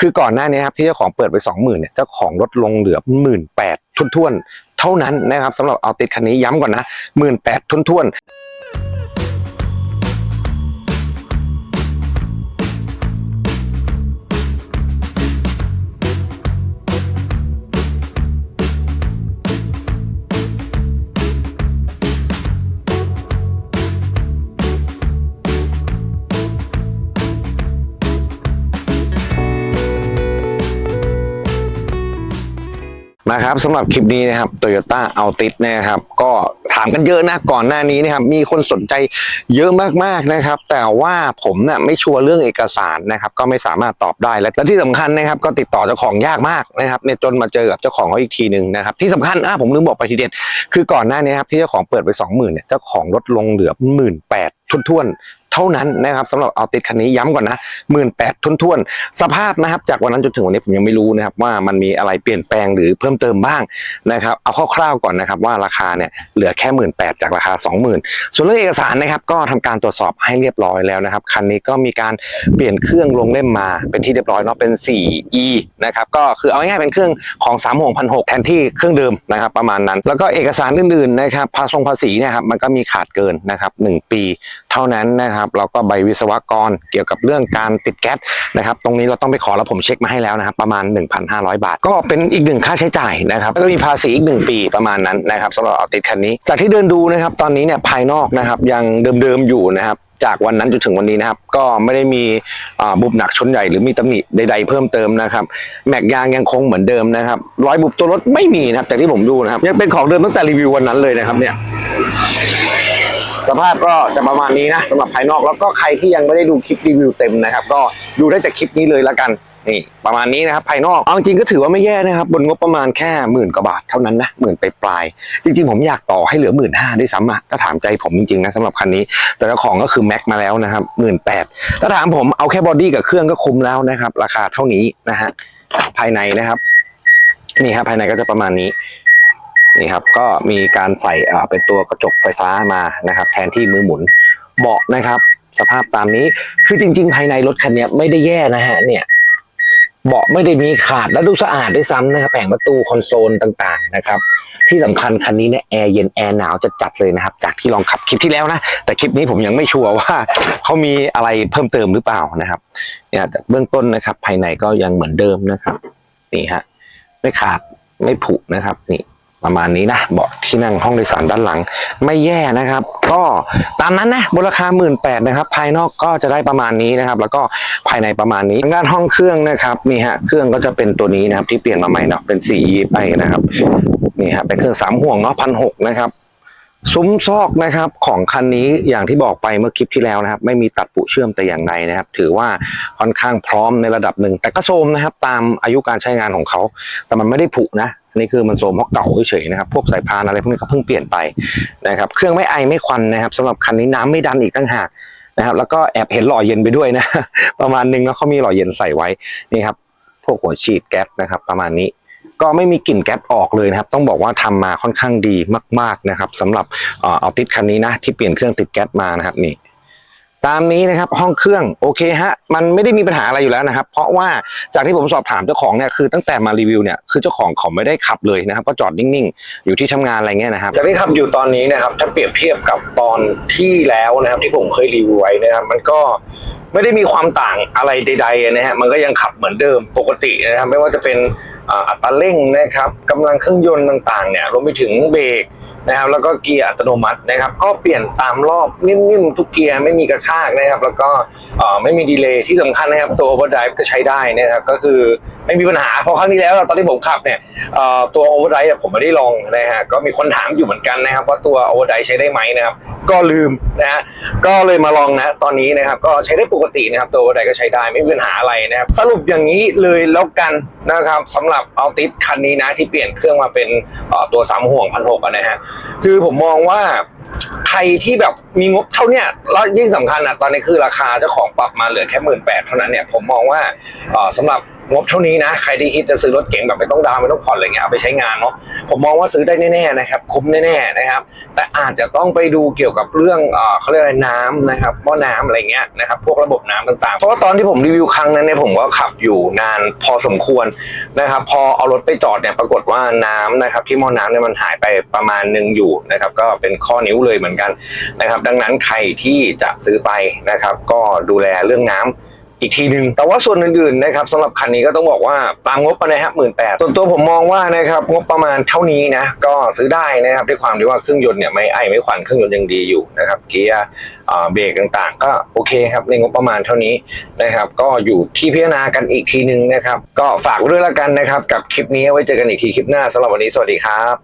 คือก่อนหน้านี้ครับที่เจ้าของเปิดไปสองหมื่นเนี่ยเจ้าของลดลงเหลือหมื่นแปดทุนๆเท่านั้นนะครับสำหรับเอาติดคันนี้ย้ำก่อนนะหมื่นแปดทุนๆ นะครับสำหรับคลิปนี้นะครับ Toyota a l t i s นะครับ ก็ถามกันเยอะนะก่อนหน้านี้นะครับ มีคนสนใจเยอะมากๆนะครับ แต่ว่าผมเนะ่ยไม่ชัวร์เรื่องเอกสารนะครับ ก็ไม่สามารถตอบได้และและที่สำคัญนะครับ ก็ติดต่อเจ้าของยากมากนะครับเนี่ยจนมาเจอกับเจ้าของเขาอีกทีหนึ่งนะครับ ที่สำคัญอะผมลืมบอกไปทีเด็ดคือก่อนหน้านี้ครับที่เจ้าของเปิดไปสองหมื่นเนี่ยเจ้าของลดลงเหลือหมื่นแปดทุน เท่านั้นนะครับสำหรับเอาติดคันนี้ย้ำก่อนนะหมื่นแปดทุนๆสภาพนะครับ จากวันนั้นจนถึงวันนี้ผมยังไม่รู้นะครับว่ามันมีอะไรเปลี่ยนแปลงหรือเพิ่มเติมบ้างนะครับเอาคร่าวๆก่อนนะครับว่าราคาเนี่ยเหลือแค่หมื่นแปดจากราคาสองหมื่นส่วนเรื่องเอกสารนะครับก็ทำการตรวจสอบให้เรียบร้อยแล้วนะครับคันนี้ก็มีการเปลี่ยนเครื่องลงเล่มมาเป็นที่เรียบร้อยเนาะเป็น 4e นะครับก็คือเอาง่ายๆเป็นเครื่องของ3 6 0 0แทนที่เครื่องเดิมนะครับประมาณนั้น แล้วก็เอกสารอื่นๆนะครับภาษงภาษีเนี่ยครับมันก็มีขาดเกินนะครับหปี เท่านั้นนะครับเราก็ใบวิศวกรเกี่ยวกับเรื่องการติดแก๊สนะครับตรงนี้เราต้องไปขอแล้วผมเช็คมาให้แล้วนะครับประมาณ 1,500 บาท ก็เป็นอีกหนึ่งค่าใช้จ่ายนะครับแล้วก็มีภาษีอีกหนึ่งปีประมาณนั้นนะครับสำหรับเอาติดคันนี้ จากที่เดินดูนะครับตอนนี้เนี่ยภายนอกนะครับยังเดิมๆอยู่นะครับจากวันนั้นจนถึงวันนี้นะครับ ก็ไม่ได้มีบุบหนักชนใหญ่หรือมีตำหนิใด ๆ เพิ่มเติมนะครับ แม็กยางยังคงเหมือนเดิมนะครับรอยบุบตัวรถไม่มีนะครับจากที่ผมดูนะครับยังเป็นของเดิมตั้งแต่รีวิววันนั้นเลยนะครับเนี่ย สภาพก็จะประมาณนี้นะสำหรับภายนอกแล้วก็ใครที่ยังไม่ได้ดูคลิปรีวิวเต็มนะครับ ก็ดูได้จากคลิปนี้เลยละกันนี่ประมาณนี้นะครับภายนอกเอาจริงก็ถือว่าไม่แย่นะครับ บนงบประมาณแค่หมื่นกว่าบาทเท่านั้นนะหมื่นไปปลาย จริงๆ ผมอยากต่อให้เหลือหมื่นห้าด้วยซ้ำอะถ้าถามใจผมจริงๆนะสำหรับคันนี้ แต่เจ้าของก็คือแม็กมาแล้วนะครับหมื่นแปดถ้าถามผมเอาแค่บอดี้กับเครื่องก็คุ้มแล้วนะครับ ราคาเท่านี้นะฮะภายในนะครับ นี่ครับภายในก็จะประมาณนี้ นี่ครับก็มีการใส่เป็นตัวกระจกไฟฟ้ามานะครับ แทนที่มือหมุนเบาะนะครับ สภาพตามนี้คือจริง ๆ ภายในรถคันนี้ไม่ได้แย่นะฮะเนี่ยเบาะไม่ได้มีขาดและดูสะอาดด้วยซ้ำนะครับแผงประตูคอนโซลต่างๆนะครับ ที่สำคัญคันนี้เนี่ยแอร์เย็นแอร์หนาวจะจัดเลยนะครับ จากที่ลองขับคลิปที่แล้วนะ แต่คลิปนี้ผมยังไม่ชัวร์ว่าเขามีอะไรเพิ่มเติมหรือเปล่านะครับเนี่ยจากเบื้องต้นนะครับ ภายในก็ยังเหมือนเดิมนะครับ นี่ฮะไม่ขาดไม่ผุนะครับ นี่ ประมาณนี้นะเบาะที่นั่งห้องโดยสารด้านหลัง ไม่แย่นะครับ ก็ตามนั้นนะบนราคาหมื่นแปดนะครับ ภายนอกก็จะได้ประมาณนี้นะครับ แล้วก็ภายในประมาณนี้ทางด้านห้องเครื่องนะครับนี่ฮะเครื่องก็จะเป็นตัวนี้นะครับที่เปลี่ยนมาใหม่เนาะเป็นสีไปนะครับนี่ฮะเป็นเครื่องสามห่วงเนาะพันหกนะครับ ซุ้มซอกนะครับของคันนี้อย่างที่บอกไปเมื่อคลิปที่แล้วนะครับ ไม่มีตัดปุเชื่อมแต่อย่างใดนะครับ ถือว่าค่อนข้างพร้อมในระดับหนึ่ง แต่ก็โทมนะครับ ตามอายุการใช้งานของเขา แต่มันไม่ได้ผุนะนี่คือมันโทมเพราะเก่าเฉยๆนะครับ พวกสายพานอะไรพวกนี้ก็เพิ่งเปลี่ยนไปนะครับ เครื่องไม่ไอไม่ควันนะครับสำหรับคันนี้น้ำไม่ดันอีกตั้งหากนะครับ แล้วก็แอบเห็นหล่อเย็นไปด้วยนะ ประมาณนึงแล้วเขามีหล่อเย็นใส่ไว้นี่ครับ พวกหัวฉีดแก๊สนะครับ ประมาณนี้ ก็ไม่มีกลิ่นแก๊สออกเลยนะครับ ต้องบอกว่าทำมาค่อนข้างดีมาก ๆนะครับสำหรับเอาติดคันนี้นะที่เปลี่ยนเครื่องติดแก๊สมานะครับนี่ตามนี้นะครับห้องเครื่องโอเคฮะมันไม่ได้มีปัญหาอะไรอยู่แล้วนะครับ เพราะว่าจากที่ผมสอบถามเจ้าของเนี่ยคือตั้งแต่มารีวิวเนี่ยคือเจ้าของเขาไม่ได้ขับเลยนะครับ ก็จอดนิ่งๆ อยู่ที่ทำงานอะไรเงี้ยนะครับจากที่ขับอยู่ตอนนี้นะครับ ถ้าเปรียบเทียบกับตอนที่แล้วนะครับ ที่ผมเคยรีวิวไว้นะครับ มันก็ไม่ได้มีความต่างอะไรใดๆนะฮะมันก็ยังขับเหมือนเดิมปกตินะครับ ไม่ว่าจะเป็น อัตราเร่งนะครับกำลังเครื่องยนต์ต่างๆเนี่ยรวมไปถึงเบรกนะครับแล้วก็เกียร์อัตโนมัตินะครับก็เปลี่ยนตามรอบนิ่มๆทุกเกียร์ไม่มีกระชากนะครับแล้วก็ไม่มีดีเลย์ที่สำคัญนะครับตัว overdrive ก็ใช้ได้นะครับก็คือไม่มีปัญหาเพราะครั้งที่แล้วตอนที่ผมขับเนี่ยตัว overdrive เนี่ยผมไม่ได้ลองนะฮะก็มีคนถามอยู่เหมือนกันนะครับว่าตัว overdrive ใช้ได้ไหมนะครับก็ลืมนะฮะก็เลยมาลองนะตอนนี้นะครับก็ใช้ได้ปกตินะครับตัว overdrive ก็ใช้ได้ไม่มีปัญหาอะไรนะครับสรุปอย่างนี้เลยแล้วกันนะครับสำหรับเอาติสคันนี้นะที่เปลี่ยนเครื่องมาเป็นตัวสามห่วงพันหกนะฮะคือผมมองว่าใครที่แบบมีงบเท่าเนี้ยแล้วยิ่งสำคัญอะตอนนี้คือราคาเจ้าของปรับมาเหลือแค่หมื่นแปดเท่านั้นเนี่ยผมมองว่าเอ่อสำหรับ งบเท่านี้นะ ใครที่คิดจะซื้อรถเก๋งแบบไม่ต้องดาวไม่ต้องผ่อนอะไรเงี้ยเอาไปใช้งานเนาะผมมองว่าซื้อได้แน่ๆนะครับคุ้มแน่ๆนะครับ แต่อาจจะต้องไปดูเกี่ยวกับเรื่องเอ่อเขาเรียกอะไรน้ำนะครับหม้อน้ำอะไรเงี้ยนะครับพวกระบบน้ำต่างๆ เพราะว่าตอนที่ผมรีวิวครั้งนั้นเนี่ยผมก็ขับอยู่นานพอสมควรนะครับพอเอารถไปจอดเนี่ยปรากฏว่าน้ำนะครับที่หม้อน้ำเนี่ยมันหายไปประมาณหนึ่งอยู่นะครับก็เป็นข้อนิ้วเลยเหมือนกันนะครับดังนั้นใครที่จะซื้อไปนะครับก็ดูแลเรื่องน้ำ อีกทีหนึ่งแต่ว่าส่วนอื่นๆนะครับสำหรับคันนี้ก็ต้องบอกว่าตามงบไปนะครับหมื่นแปดส่วนตัวผมมองว่านะครับงบประมาณเท่านี้นะก็ซื้อได้นะครับด้วยความที่ว่าเครื่องยนต์เนี่ยไม่ไอไม่ขวัญเครื่องยนต์ยังดีอยู่นะครับเกียร์เบรกต่างๆ ก็โอเคครับในงบประมาณเท่านี้นะครับก็อยู่ที่พิจารณากันอีกทีหนึ่งนะครับก็ฝากไว้ด้วยละกันนะครับกับคลิปนี้ไว้เจอกันอีกทีคลิปหน้าสำหรับวันนี้สวัสดีครับ